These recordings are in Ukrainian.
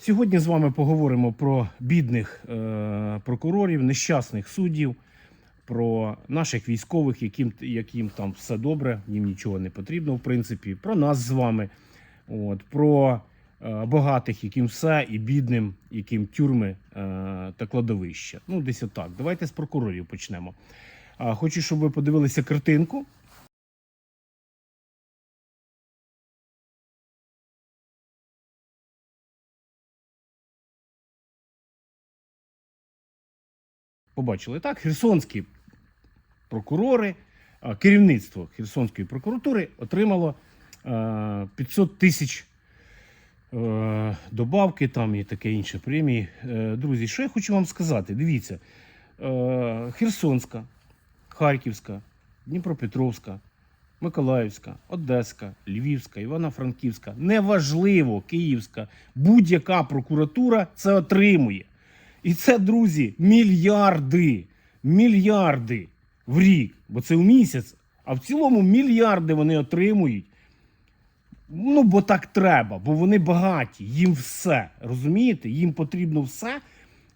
Сьогодні з вами поговоримо про бідних е, прокурорів, нещасних суддів, про наших військових, яким, яким там все добре, їм нічого не потрібно, в принципі, про нас з вами, от, про е, багатих, яким все, і бідним, яким тюрми е, та кладовища. Ну, десь отак. Давайте з прокурорів почнемо. Хочу, щоб ви подивилися картинку. Побачили так, херсонські прокурори, керівництво Херсонської прокуратури отримало е, 500 тисяч е, добавки там і таке інше премії. Е, Друзі, що я хочу вам сказати? Дивіться, е, Херсонська, Харківська, Дніпропетровська, Миколаївська, Одеська, Львівська, Івано-Франківська, неважливо, Київська, будь-яка прокуратура це отримує. І це, друзі, мільярди, мільярди в рік, бо це в місяць, а в цілому мільярди вони отримують. Ну, бо так треба, бо вони багаті, їм все. Розумієте? Їм потрібно все,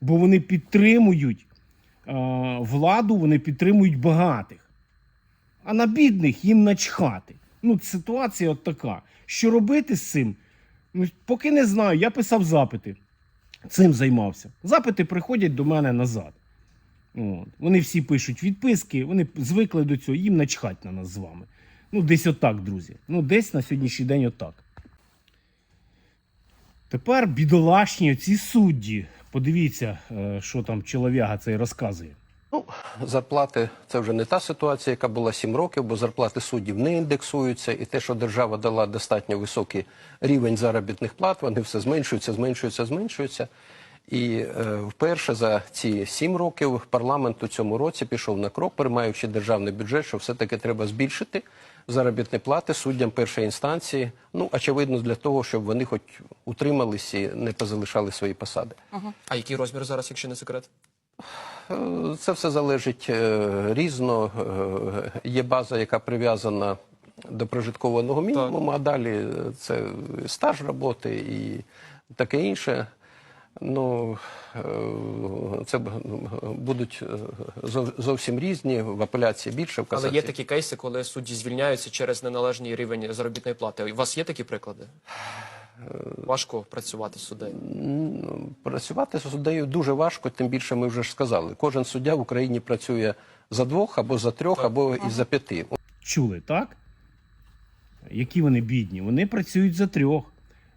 бо вони підтримують е, владу, вони підтримують багатих. А на бідних їм начхати. Ну, ситуація от така. Що робити з цим? Ну, поки не знаю. Я писав запити. Цим займався. Запити приходять до мене назад. От. Вони всі пишуть відписки, вони звикли до цього, їм начхать на нас з вами. Ну, десь отак, друзі. Ну, десь на сьогоднішній день отак. Тепер бідолашні ці судді. Подивіться, е, що там чоловіга цей розказує. Зарплати це вже не та ситуація, яка була 7 років, бо зарплати суддів не індексуються, і те, що держава дала достатньо високий рівень заробітних плат, вони все зменшуються, зменшуються, зменшуються. І е, вперше за ці 7 років парламент у цьому році пішов на крок, приймаючи державний бюджет, що все-таки треба збільшити заробітні плати суддям першої інстанції. Ну, очевидно, для того, щоб вони хоч утримались і не позалишали свої посади. А який розмір зараз, якщо не секрет? Це все залежить е, різно. Е, Є база, яка прив'язана до прожиткового мінімуму, а далі це стаж роботи і таке інше. Ну, е, це будуть зовсім різні, в апеляції більше, в Але є такі кейси, коли судді звільняються через неналежний рівень заробітної плати. У вас є такі приклади? Важко працювати з суддею. Працювати з суддею дуже важко, тим більше ми вже ж сказали. Кожен суддя в Україні працює за двох, або за трьох, або і за п'яти. Чули, так? Які вони бідні? Вони працюють за трьох.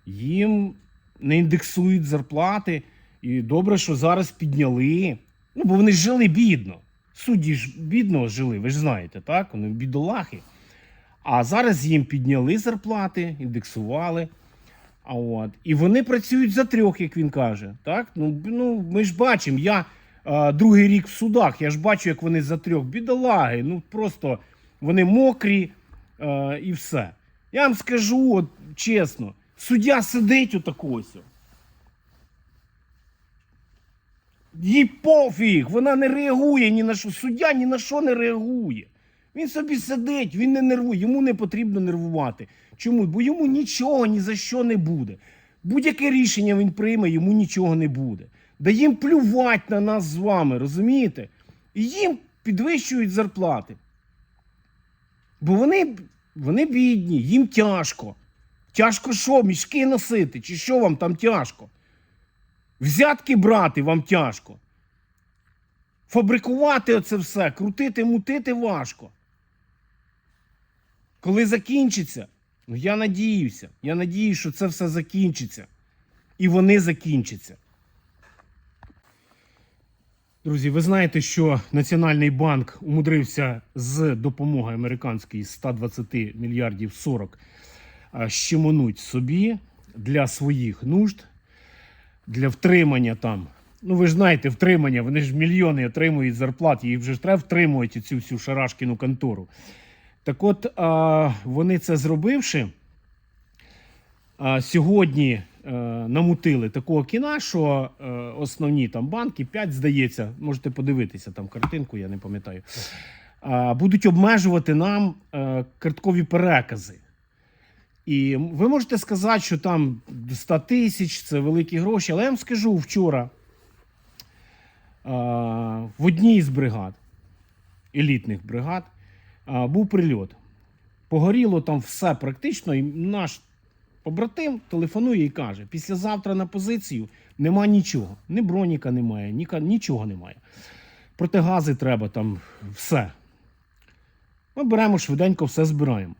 Їм не індексують зарплати. І добре, що зараз підняли. Ну, бо вони ж жили бідно. Судді ж бідно жили, ви ж знаєте, так? Вони бідолахи. А зараз їм підняли зарплати, індексували. От, і вони працюють за трьох, як він каже. Так? Ну, ну, ми ж бачимо, я а, другий рік в судах, я ж бачу, як вони за трьох бідолаги. Ну просто вони мокрі а, і все. Я вам скажу, от, чесно, суддя сидить отако ось. Їй пофіг, вона не реагує ні на що. Суддя ні на що не реагує. Він собі сидить, він не нервує, йому не потрібно нервувати. Чому? Бо йому нічого ні за що не буде. Будь-яке рішення він прийме, йому нічого не буде. Да їм плювать на нас з вами, розумієте? І їм підвищують зарплати. Бо вони, вони бідні, їм тяжко. Тяжко що? Мішки носити? Чи що вам там тяжко? Взятки брати вам тяжко. Фабрикувати оце все, крутити, мутити важко. Коли закінчиться, ну я надіюся, я надіюся, що це все закінчиться. І вони закінчаться. Друзі, ви знаєте, що Національний банк умудрився з допомогою американської 120 мільярдів 40 а, щемонуть собі для своїх нужд, для втримання там. Ну, ви ж знаєте, втримання, вони ж мільйони отримують зарплат, їх вже треба втримувати цю всю шарашкіну контору. Так от, вони це зробивши, сьогодні е, намутили такого кіна, що е, основні там банки, 5, здається, можете подивитися там картинку, я не пам'ятаю, будуть обмежувати нам е, карткові перекази. І ви можете сказати, що там 100 тисяч це великі гроші, але я вам скажу вчора в одній з бригад, елітних бригад, був прильот. Погоріло там все практично, і наш побратим телефонує і каже: післязавтра на позицію нема нічого. Ні броніка немає, ні, нічого немає. Протигази треба там все. Ми беремо швиденько все збираємо.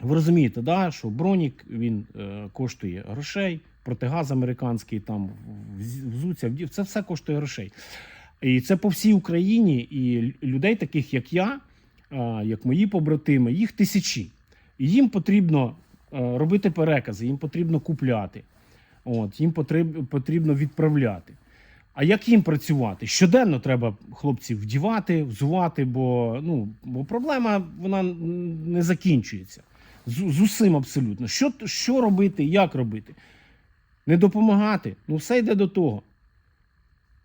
Ви розумієте, да, що бронік він е, коштує грошей, протигаз американський, там вз- взуться, це все коштує грошей. І це по всій Україні, і людей, таких як я, як мої побратими, їх тисячі. І їм потрібно е, робити перекази, їм потрібно купляти, от, їм потрібно відправляти. А як їм працювати? Щоденно треба хлопців вдівати, взувати, бо, ну, бо проблема вона не закінчується. З, з усім абсолютно. Що, що робити, як робити? Не допомагати. Ну, все йде до того.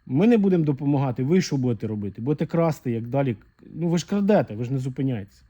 Ми не будемо допомагати. Ви що будете робити? Будете красти, як далі. Ну ви ж крадете, ви ж не зупиняєтеся.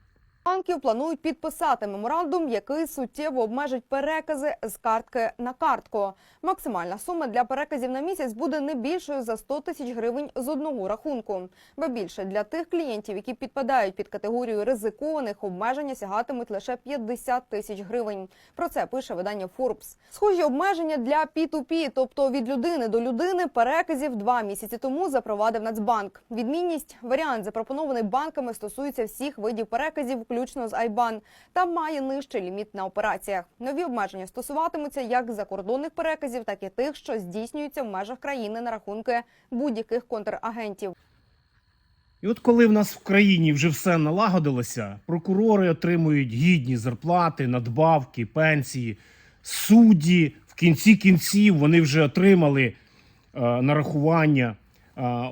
Банків планують підписати меморандум, який суттєво обмежить перекази з картки на картку. Максимальна сума для переказів на місяць буде не більшою за 100 тисяч гривень з одного рахунку. Ба більше для тих клієнтів, які підпадають під категорію ризикованих, обмеження сягатимуть лише 50 тисяч гривень. Про це пише видання Forbes. Схожі обмеження для P2P, тобто від людини до людини, переказів два місяці тому запровадив Нацбанк. Відмінність варіант запропонований банками стосується всіх видів переказів, включно з IBAN, та має нижчий ліміт на операціях. Нові обмеження стосуватимуться як закордонних переказів, так і тих, що здійснюються в межах країни на рахунки будь-яких контрагентів. І от коли в нас в країні вже все налагодилося, прокурори отримують гідні зарплати, надбавки, пенсії, судді в кінці кінців вони вже отримали е, нарахування,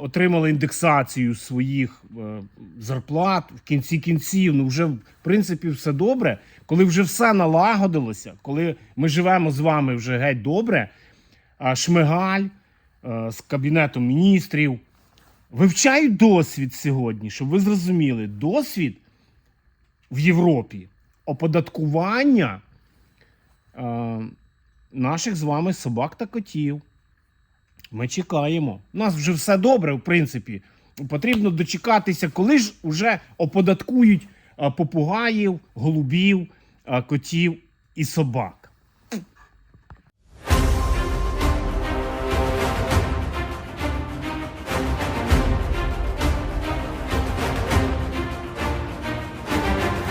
отримали індексацію своїх е, зарплат. В кінці кінців, ну вже в принципі все добре. Коли вже все налагодилося, коли ми живемо з вами вже геть добре, Шмигаль е, з кабінетом міністрів вивчають досвід сьогодні, щоб ви зрозуміли, досвід в Європі оподаткування е, наших з вами собак та котів. Ми чекаємо. У нас вже все добре, в принципі. Потрібно дочекатися, коли ж вже оподаткують попугаїв, голубів, котів і собак.